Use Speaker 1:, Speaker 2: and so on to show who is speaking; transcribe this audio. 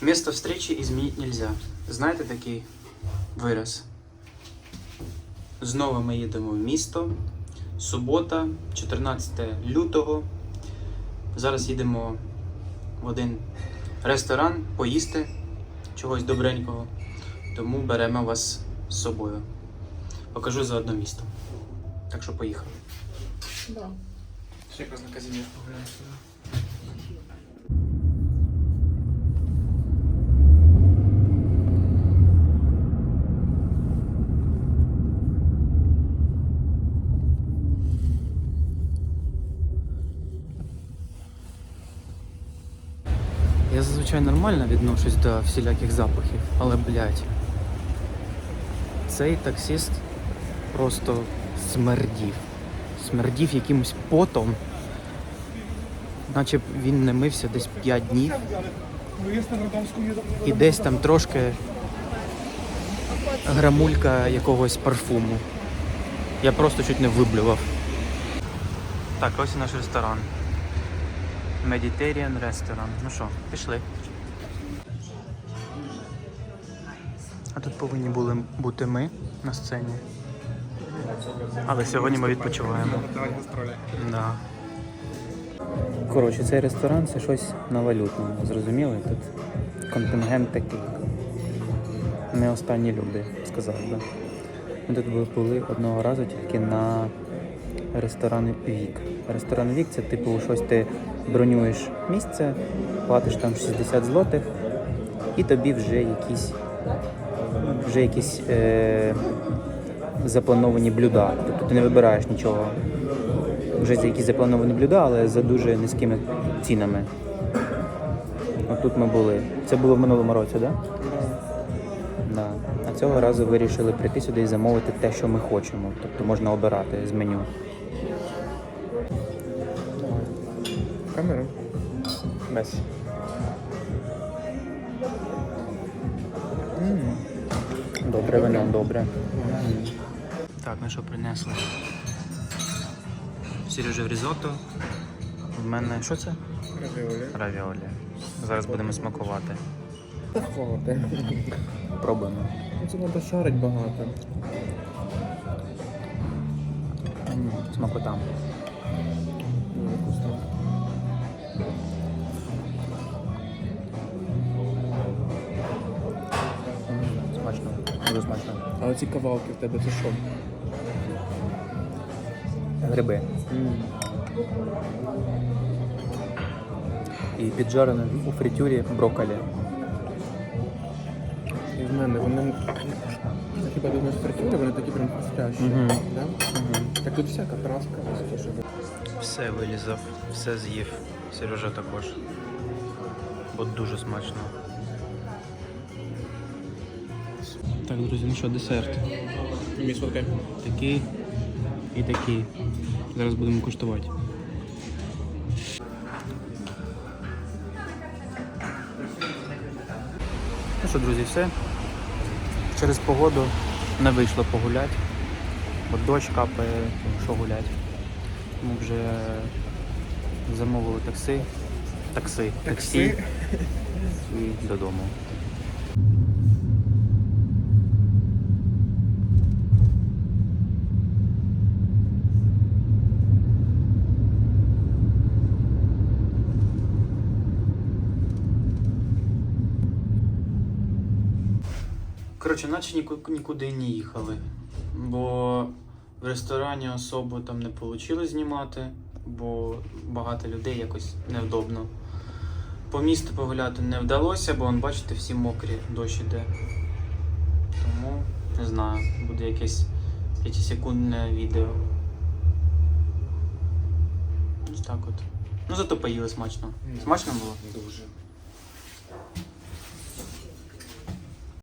Speaker 1: Место встречи изменить нельзя. Знаєте такий вираз? Знову ми їдемо в місто. Субота, 14 лютого. Зараз їдемо в один ресторан поїсти чогось добренького. Тому беремо вас з собою. Покажу заодно місто. Так що поїхали.
Speaker 2: Да. Ще якраз на Казімір погуляємо сюди.
Speaker 1: Я зазвичай нормально відношусь до всіляких запахів, але блядь. Цей таксіст просто смердів. Смердів якимось потом. Наче б він не мився десь 5 днів. І десь там трошки грамулька якогось парфуму. Я просто чуть не виблював. Так, ось і наш ресторан. Mediterranean ресторан. Ну що, пішли. А тут повинні були бути ми на сцені. Але сьогодні ми відпочиваємо. Да. Коротше, цей ресторан це щось на валютному. Зрозуміли? Тут контингент такий. Не останні люди, сказав би. Ми тут були одного разу тільки на ресторан Вік. Ресторан Вік це типу щось ти бронюєш місце, платиш там 60 злотих, і тобі вже якісь вже якісь е, заплановані блюда. Тобто ти не вибираєш нічого. Вже це якісь заплановані блюда, але за дуже низькими цінами. От тут ми були. Це було в минулому році, так? Да? Да. А цього разу вирішили прийти сюди і замовити те, що ми хочемо. Тобто можна обирати з меню.
Speaker 2: Камеру.
Speaker 1: Без. Добре вино, добре. Так, ну що принесли? Сережа в різотто. В мене що це?
Speaker 2: Равіолі.
Speaker 1: Равіолі. Зараз будемо смакувати.
Speaker 2: Та холоде.
Speaker 1: Пробуємо.
Speaker 2: Ну, Це треба шарить багато.
Speaker 1: Смакота. Смачно. Дуже смачно.
Speaker 2: А оці кавалки в тебе це що?
Speaker 1: Гриби. І піджарене у фритюрі брокколі.
Speaker 2: І в мене вони хіба думаю, фритюри, вони такі прям хрустящі.
Speaker 1: Мгм.
Speaker 2: Да? Тут всяка праска.
Speaker 1: Все вилізав, все з'їв. Сережа також. Бо дуже смачно. Так, друзі, ну що, десерт.
Speaker 2: Мій сфоткай.
Speaker 1: Такий і такий. Зараз будемо куштувати. Ну що, друзі, все. Через погоду не вийшло погуляти. Бо дощ капає, що гулять. Ми вже замовили такси. Такси. Таксі. І додому. Коротше, наче нікуди не їхали. Бо в ресторані особо там не вийшло знімати, бо багато людей якось невдобно. По місту погуляти не вдалося, бо бачите, всі мокрі, дощ іде. Тому не знаю, буде якесь 5-секундне відео. Ось так от. Ну зато поїли смачно. Смачно було?
Speaker 2: Дуже.